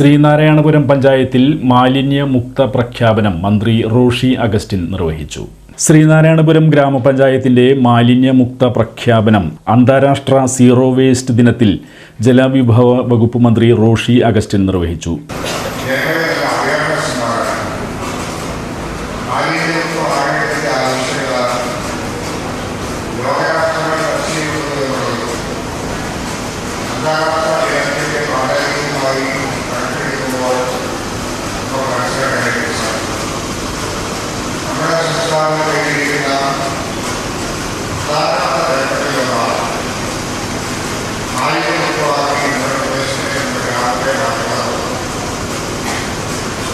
ശ്രീനാരായണപുരം പഞ്ചായത്തിൽ മാലിന്യമുക്ത പ്രഖ്യാപനം മന്ത്രി റോഷി അഗസ്റ്റിൻ നിർവഹിച്ചു. ശ്രീനാരായണപുരം ഗ്രാമപഞ്ചായത്തിന്റെ മാലിന്യമുക്ത പ്രഖ്യാപനം അന്താരാഷ്ട്ര സീറോ വേസ്റ്റ് ദിനത്തിൽ ജലവിഭവ വകുപ്പ് മന്ത്രി റോഷി അഗസ്റ്റിൻ നിർവഹിച്ചു.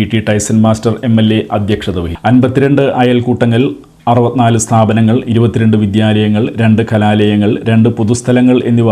E T Tyson master M L A അധ്യക്ഷത വഹിച്ചു. അൻപത്തിരണ്ട് അയൽക്കൂട്ടങ്ങൾ അറുപത്തിനാല് സ്ഥാപനങ്ങൾ ഇരുപത്തിരണ്ട് വിദ്യാലയങ്ങൾ രണ്ട് കലാലയങ്ങൾ രണ്ട് പൊതുസ്ഥലങ്ങൾ എന്നിവ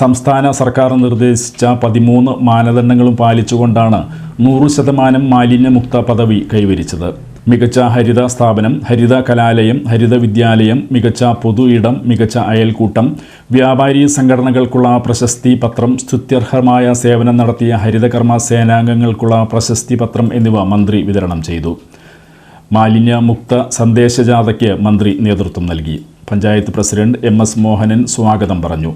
സംസ്ഥാന സർക്കാർ നിർദ്ദേശിച്ച പതിമൂന്ന് മാനദണ്ഡങ്ങളും പാലിച്ചുകൊണ്ടാണ് നൂറ് ശതമാനം മാലിന്യമുക്ത പദവി കൈവരിച്ചത്. മികച്ച ഹരിത സ്ഥാപനം ഹരിത കലാലയം ഹരിത വിദ്യാലയം മികച്ച പൊതു ഇടം മികച്ച അയൽക്കൂട്ടം വ്യാപാരി സംഘടനകൾക്കുള്ള പ്രശസ്തി പത്രം സ്തുത്യർഹമായ സേവനം നടത്തിയ ഹരിതകർമ്മ സേനാംഗങ്ങൾക്കുള്ള പ്രശസ്തി പത്രം എന്നിവ മന്ത്രി വിതരണം ചെയ്തു. മാലിന്യമുക്ത സന്ദേശജാഥയ്ക്ക് മന്ത്രി നേതൃത്വം നൽകി. Panchayat president M S Mohanan സ്വാഗതം പറഞ്ഞു.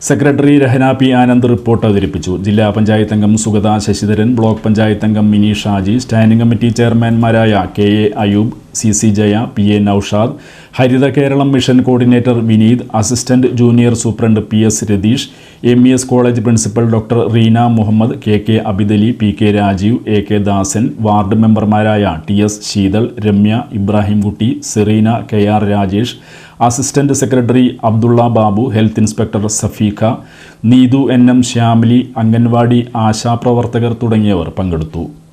Secretary Rahana P Anand report അവതരിപ്പിച്ചു. ജില്ലാ പഞ്ചായത്ത് അംഗം സുഗത ശശിധരൻ ബ്ലോക്ക് പഞ്ചായത്ത് അംഗം Mini Shaji standing committee ചെയർമാൻമാരായ K A Ayub C C Jaya P A Noushad Haritha Keralam mission coordinator Vineeth assistant junior superintendent P S Ratheesh M E S college principal doctor Reena Muhammad K K Abidali P K Rajeev A K Dasan ward മെമ്പർമാരായ T S Sheethal Ramya Ibrahimkutty Sereena K R Rajesh assistant secretary Abdulla Babu health inspector Safeekha Neethu N M Shyamili anganwadi ആശാപ്രവർത്തകർ തുടങ്ങിയവർ പങ്കെടുത്തു.